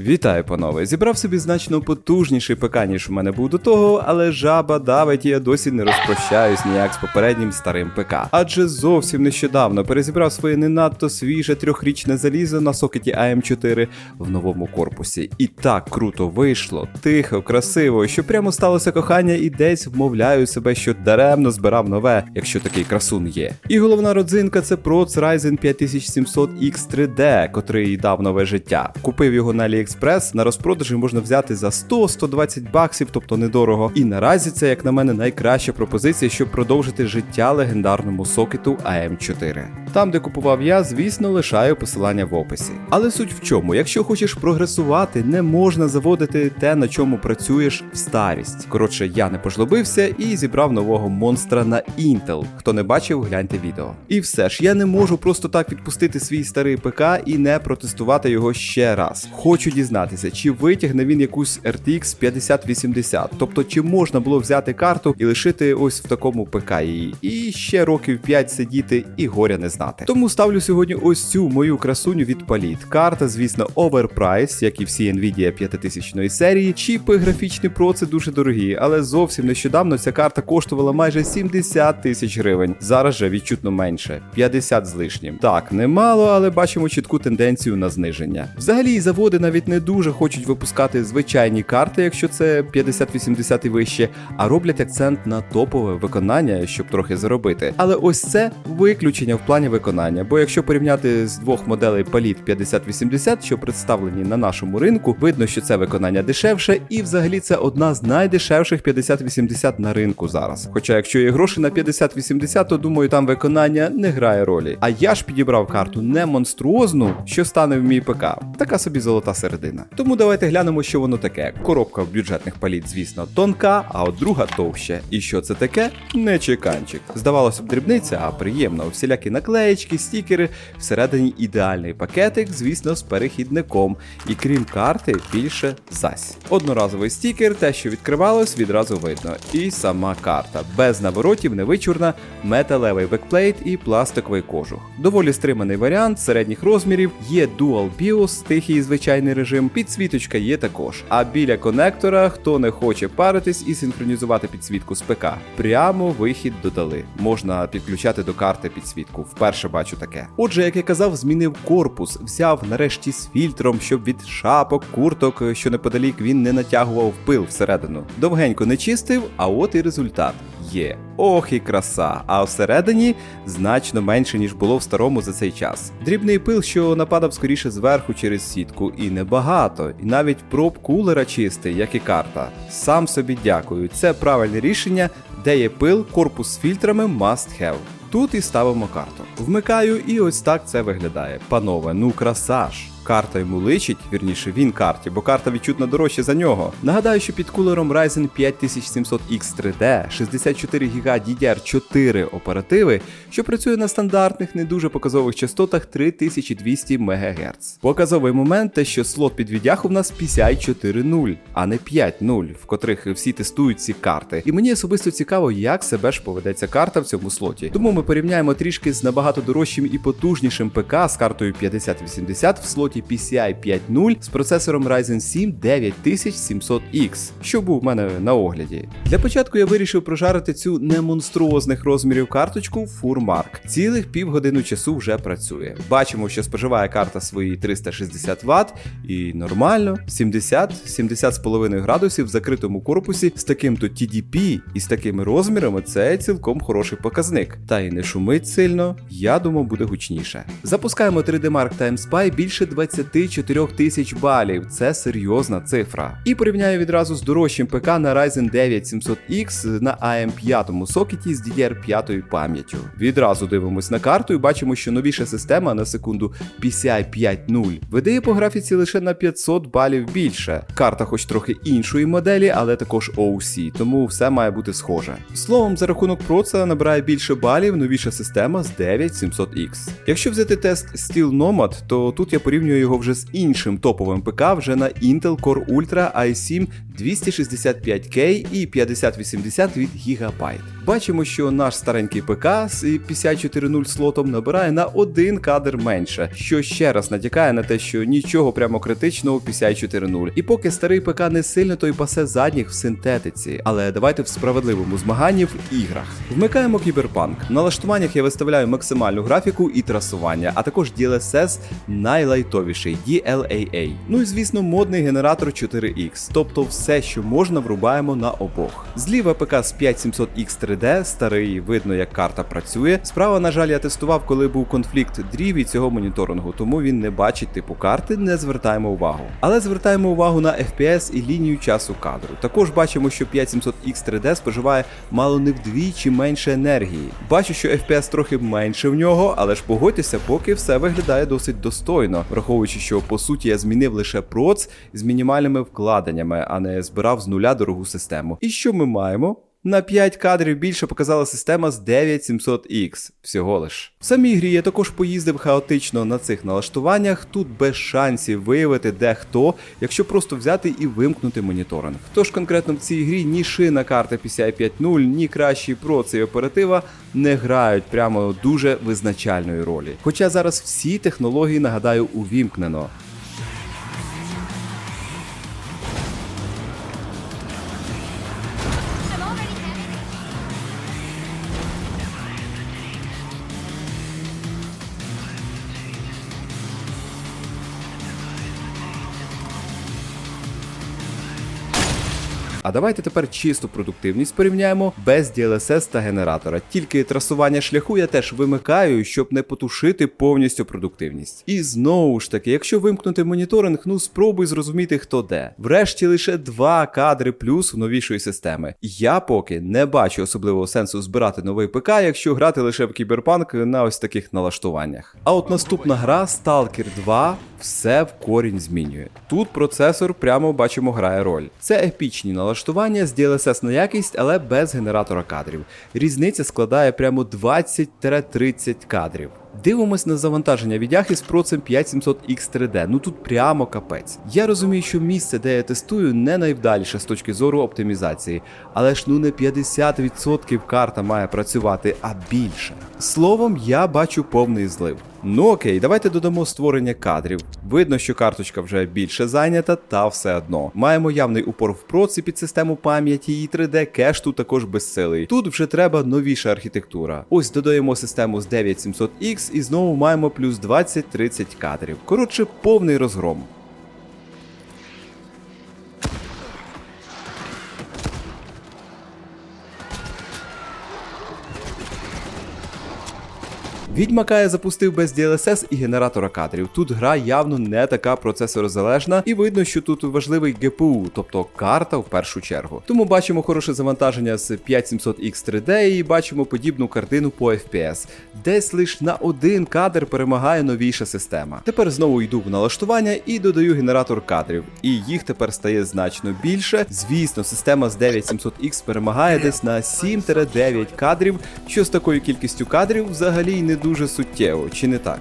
Вітаю, панове! Зібрав собі значно потужніший ПК, ніж у мене був до того, але жаба давить, я досі не розпрощаюсь ніяк з попереднім старим ПК. Адже зовсім нещодавно перезібрав своє не надто свіже трьохрічне залізо на сокеті АМ4 в новому корпусі. І так круто вийшло, тихо, красиво, що прямо сталося кохання, і десь вмовляю себе, що даремно збирав нове, якщо такий красун є. І головна родзинка це Proц Ryzen 5700 X3D, котрий дав нове життя. Купив його на AliExpress, на розпродажі можна взяти за 100-120 баксів, тобто недорого. І наразі це, як на мене, найкраща пропозиція, щоб продовжити життя легендарному сокету AM4. Там, де купував я, звісно, лишаю посилання в описі. Але суть в чому, якщо хочеш прогресувати, не можна заводити те, на чому працюєш в старість. Коротше, я не пожлобився і зібрав нового монстра на Intel. Хто не бачив, гляньте відео. І все ж, я не можу просто так відпустити свій старий ПК і не протестувати його ще раз. Хочу дізнатися, чи витягне він якусь RTX 5080, тобто чи можна було взяти карту і лишити ось в такому ПК її, і ще років 5 сидіти і горя не знати. Тому ставлю сьогодні ось цю мою красуню від Паліт. Карта, звісно, оверпрайс, як і всі Nvidia 5000 серії. Чіпи графічні Pro це дуже дорогі, але зовсім нещодавно ця карта коштувала майже 70 тисяч гривень. Зараз же відчутно менше 50 з лишнім. Так, немало, але бачимо чітку тенденцію на зниження. Взагалі, і заводи навіть не дуже хочуть випускати звичайні карти, якщо це 50-80 і вище, а роблять акцент на топове виконання, щоб трохи заробити. Але ось це виключення в плані виконання. Бо якщо порівняти з двох моделей Palit 5080, що представлені на нашому ринку, видно, що це виконання дешевше, і взагалі це одна з найдешевших 5080 на ринку зараз. Хоча, якщо є гроші на 5080, то думаю, там виконання не грає ролі. А я ж підібрав карту не монструозну, що стане в мій ПК. Така собі золота середина. Тому давайте глянемо, що воно таке. Коробка в бюджетних паліт, звісно, тонка, а от друга товща. І що це таке? Не чеканчик. Здавалося б, дрібниця, а приємно. Всілякі наклеєчки, стікери, всередині ідеальний пакетик, звісно, з перехідником. І крім карти, більше зась. Одноразовий стікер, те, що відкривалось, відразу видно. І сама карта. Без наворотів, невичурна, металевий бекплейт і пластиковий кожух. Доволі стриманий варіант середніх розмірів, є Dual BIOS, тихий і звичайний режим, підсвіточка є також. А біля конектора, хто не хоче паритись і синхронізувати підсвітку з ПК, прямо вихід додали. Можна підключати до карти підсвітку. Вперше бачу таке. Отже, як я казав, змінив корпус, взяв нарешті з фільтром, щоб від шапок, курток, що неподалік він не натягував пил всередину. Довгенько не чистив, а от і результат. Є. Ох і краса, а всередині значно менше, ніж було в старому за цей час. Дрібний пил, що нападав скоріше зверху через сітку, і небагато, і навіть проб кулера чистий, як і карта. Сам собі дякую. Це правильне рішення, де є пил, корпус з фільтрами must have. Тут і ставимо карту. Вмикаю, і ось так це виглядає. Панове, ну краса ж. Карта йому личить, вірніше він карті, бо карта відчутно дорожче за нього. Нагадаю, що під кулером Ryzen 5700X3D 64 ГБ DDR4 оперативи, що працює на стандартних, не дуже показових частотах 3200 МГц. Показовий момент те, що слот під віддяху в нас PCI 4.0, а не 5.0, в котрих всі тестують ці карти. І мені особисто цікаво, як себе ж поведеться карта в цьому слоті. Тому ми порівняємо трішки з набагато дорожчим і потужнішим ПК з картою 5080 в слоті PCI 5.0 з процесором Ryzen 7 9700X, що був в мене на огляді. Для початку я вирішив прожарити цю не монструозних розмірів карточку Furmark. Цілих півгодину часу вже працює. Бачимо, що споживає карта свої 360 Вт і нормально, 70-70,5 градусів в закритому корпусі з таким то TDP і з такими розмірами це цілком хороший показник. Та й не шумить сильно, я думав, буде гучніше. Запускаємо 3D Mark Time Spy більше 24 тисяч балів. Це серйозна цифра. І порівняю відразу з дорожчим ПК на Ryzen 9 700X на AM5 сокеті з DDR5 пам'яттю. Відразу дивимось на карту і бачимо, що новіша система на секунду PCI 5.0 видає по графіці лише на 500 балів більше. Карта, хоч трохи іншої моделі, але також OC, тому все має бути схоже. Словом, за рахунок проца набирає більше балів новіша система з 9700X. Якщо взяти тест Steel Nomad, то тут я порівнюю його вже з іншим топовим ПК вже на Intel Core Ultra i7 265K і 5080 від Gigabyte. Бачимо, що наш старенький ПК з 54.0 слотом набирає на один кадр менше, що ще раз натякає на те, що нічого прямо критичного у 54.0. І поки старий ПК не сильно то й пасе задніх в синтетиці, але давайте в справедливому змаганні в іграх. Вмикаємо кіберпанк. В налаштуваннях я виставляю максимальну графіку і трасування, а також DLSS найлайтовіший DLAA. Ну і звісно, модний генератор 4X, тобто все, що можна, врубаємо на обох. Зліва ПК з 5700X 3D, старий, видно, як карта працює. Справа, на жаль, я тестував, коли був конфлікт дрів і цього моніторингу, тому він не бачить типу карти, не звертаємо увагу. Але звертаємо увагу на FPS і лінію часу кадру. Також бачимо, що 5700X 3D споживає мало не вдвічі менше енергії. Бачу, що FPS трохи менше в нього, але ж погодьтеся, поки все виглядає досить достойно, враховуючи, що по суті я змінив лише проц з мінімальними вкладеннями, а не збирав з нуля дорогу систему. І що ми маємо? На 5 кадрів більше показала система з 9700X всього лиш. В самій грі я також поїздив хаотично на цих налаштуваннях, тут без шансів виявити де хто, якщо просто взяти і вимкнути моніторинг. Тож конкретно в цій грі ні шина карти PCI 5.0, ні кращий проц і оператива не грають прямо дуже визначальної ролі. Хоча зараз всі технології, нагадаю, увімкнено. А давайте тепер чисту продуктивність порівняємо без DLSS та генератора. Тільки трасування шляху я теж вимикаю, щоб не потушити повністю продуктивність. І знову ж таки, якщо вимкнути моніторинг, ну спробуй зрозуміти, хто де. Врешті лише два кадри плюс в новішої системи. Я поки не бачу особливого сенсу збирати новий ПК, якщо грати лише в кіберпанк на ось таких налаштуваннях. А от наступна гра Stalker 2 все в корінь змінює. Тут процесор прямо бачимо грає роль. Це епічні налаштування з DLSS на якість, але без генератора кадрів. Різниця складає прямо 20-30 кадрів. Дивимось на завантаження від Яхи з процем 5700X 3D. Ну тут прямо капець. Я розумію, що місце, де я тестую, не найвдаліше з точки зору оптимізації, але ж ну не 50% карта має працювати, а більше. Словом, я бачу повний злив. Ну окей, давайте додамо створення кадрів. Видно, що карточка вже більше зайнята, та все одно. Маємо явний упор в проці під систему пам'яті і 3D кеш тут також безсилий. Тут вже треба новіша архітектура. Ось додаємо систему з 9700X і знову маємо плюс 20-30 кадрів. Коротше, повний розгром. Відьмака я запустив без DLSS і генератора кадрів. Тут гра явно не така процесорозалежна, і видно, що тут важливий GPU, тобто карта в першу чергу. Тому бачимо хороше завантаження з 5700X 3D і бачимо подібну картину по FPS. Десь лише на один кадр перемагає новіша система. Тепер знову йду в налаштування і додаю генератор кадрів. І їх тепер стає значно більше. Звісно, система з 9700X перемагає десь на 7-9 кадрів, що з такою кількістю кадрів взагалі й не дуже суттєво, чи не так?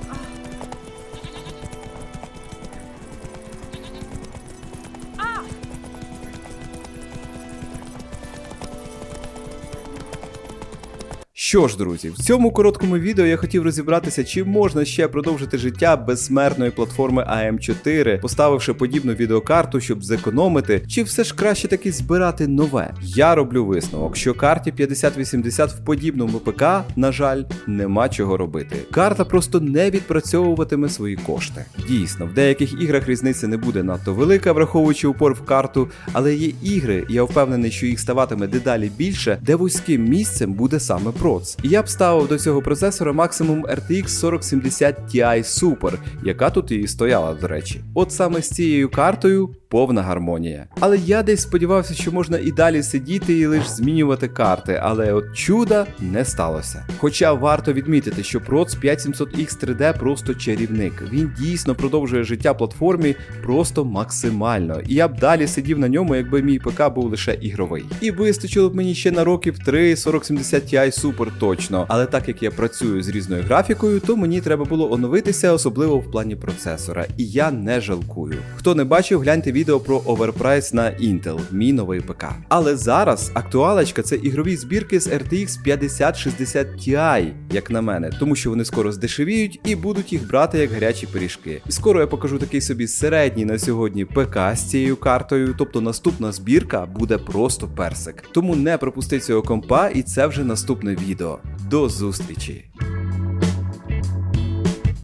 Що ж, друзі, в цьому короткому відео я хотів розібратися, чи можна ще продовжити життя безсмертної платформи AM4, поставивши подібну відеокарту, щоб зекономити, чи все ж краще таки збирати нове. Я роблю висновок, що карті 5080 в подібному ПК, на жаль, нема чого робити. Карта просто не відпрацьовуватиме свої кошти. Дійсно, в деяких іграх різниця не буде надто велика, враховуючи упор в карту, але є ігри, я впевнений, що їх ставатиме дедалі більше, де вузьким місцем буде саме проц. І я б ставив до цього процесора максимум RTX 4070 Ti Super, яка тут і стояла, до речі. От саме з цією картою повна гармонія. Але я десь сподівався, що можна і далі сидіти і лише змінювати карти, але от чуда не сталося. Хоча варто відмітити, що Proц 5700X 3D просто чарівник. Він дійсно продовжує життя платформі просто максимально. І я б далі сидів на ньому, якби мій ПК був лише ігровий. І вистачило б мені ще на років 3 4070 Ti Super точно. Але так як я працюю з різною графікою, то мені треба було оновитися, особливо в плані процесора. І я не жалкую. Хто не бачив, гляньте відео про оверпрайс на Intel, мій новий ПК. Але зараз актуалочка це ігрові збірки з RTX 5060 Ti, як на мене, тому що вони скоро здешевіють і будуть їх брати як гарячі пиріжки. Скоро я покажу такий собі середній на сьогодні ПК з цією картою, тобто наступна збірка буде просто персик. Тому не пропусти цього компа, і це вже наступне відео. До зустрічі!